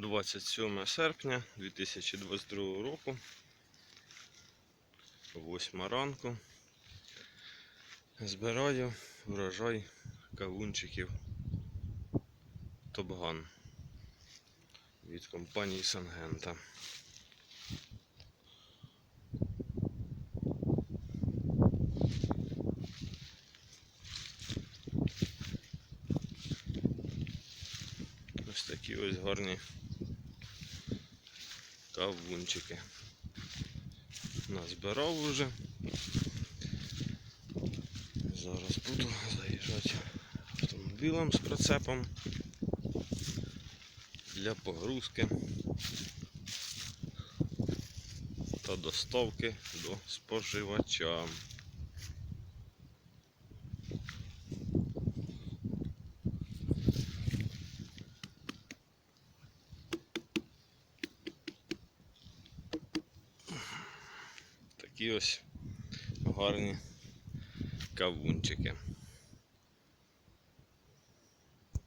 27 серпня 2022 року. 8 ранку. Збираю врожай кавунчиків Топган від компанії Сангента. Ось такі ось гарні кавунчики. Назбирав уже. Зараз буду заїжджати автомобілем з прицепом для погрузки та доставки до споживача. Такі ось гарні кавунчики.